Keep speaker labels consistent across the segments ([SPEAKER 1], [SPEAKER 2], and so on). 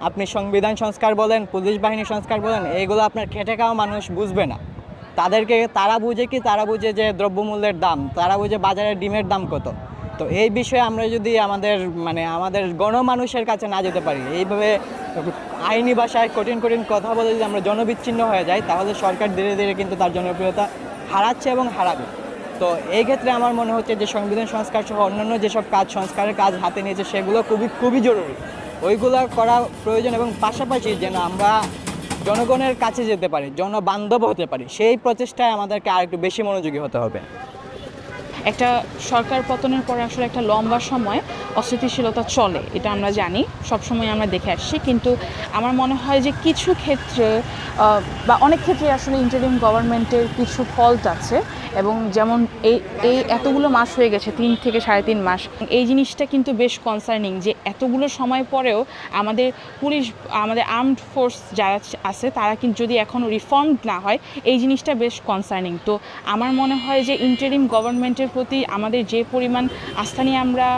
[SPEAKER 1] আপনি সংবিধান সংস্কার বলেন, পুলিশ বাহিনী সংস্কার বলেন, এইগুলো আপনার খেটে খাওয়া মানুষ বুঝবে না। তাদেরকে তারা বুঝে কি? তারা বুঝে যে দ্রব্যমূল্যের দাম, তারা বুঝে বাজারে ডিমের দাম কত। তো এই বিষয়ে আমরা যদি আমাদের মানে আমাদের গণমানুষের কাছে না যেতে পারি, এইভাবে আইনি ভাষায় কঠিন কঠিন কথা বলে যদি আমরা জনবিচ্ছিন্ন হয়ে যাই, তাহলে সরকার ধীরে ধীরে কিন্তু তার জনপ্রিয়তা হারাচ্ছে এবং হারাবে। তো এই ক্ষেত্রে আমার মনে হচ্ছে যে সংবিধান সংস্কার সহ অন্যান্য যেসব কাজ, সংস্কারের কাজ হাতে নিয়েছে, সেগুলো খুবই খুবই জরুরি। ওইগুলো করা প্রয়োজন এবং পাশাপাশি যেন আমরা জনগণের কাছে যেতে পারি, জনবান্ধব হতে পারি, সেই প্রচেষ্টায় আমাদেরকে আর একটু বেশি মনোযোগী হতে হবে।
[SPEAKER 2] একটা সরকার পতনের পরে আসলে একটা লম্বা সময় অস্থিতিশীলতা চলে, এটা আমরা জানি, সবসময় আমরা দেখে আসছি। কিন্তু আমার মনে হয় যে কিছু ক্ষেত্রে বা অনেক ক্ষেত্রে আসলে ইন্টারিম গভর্নমেন্টের কিছু ফল্ট আছে এবং যেমন এই এই এতগুলো মাস হয়ে গেছে, তিন থেকে সাড়ে তিন মাস, এই জিনিসটা কিন্তু বেশ কনসার্নিং যে এতগুলো সময় পরেও আমাদের পুলিশ, আমাদের আর্মড ফোর্স যারা আছে, তারা কিন্তু যদি এখনও রিফর্ম না হয়, এই জিনিসটা বেশ কনসার্নিং তো আমার মনে হয় যে ইন্টারিম গভর্নমেন্টের প্রতি আমাদের যে পরিমাণ আস্থা নিয়ে আমরা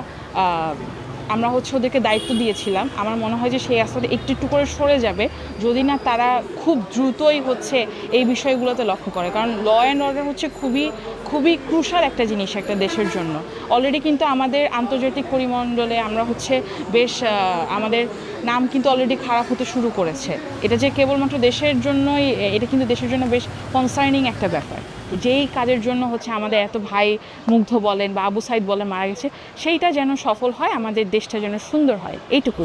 [SPEAKER 2] আমরা হচ্ছে ওদেরকে দায়িত্ব দিয়েছিলাম, আমার মনে হয় যে সেই আস্থাটা একটু একটু করে সরে যাবে, যদি না তারা খুব দ্রুতই হচ্ছে এই বিষয়গুলোতে লক্ষ্য করে। কারণ ল অ্যান্ড অর্ডার হচ্ছে খুবই খুবই ক্রুশাল একটা জিনিস একটা দেশের জন্য। অলরেডি কিন্তু আমাদের আন্তর্জাতিক পরিমণ্ডলে আমরা হচ্ছে বেশ আমাদের নাম কিন্তু অলরেডি খারাপ হতে শুরু করেছে। এটা যে কেবলমাত্র দেশের জন্যই, এটা কিন্তু দেশের জন্য বেশ কনসার্নিং একটা ব্যাপার। যেই কাজের জন্য হচ্ছে আমাদের এত ভাই মুগ্ধ বলেন বা আবু সাইদ বলেন মারা গেছে, সেইটা যেন সফল হয়, আমাদের দেশটা যেন সুন্দর হয় এইটুকু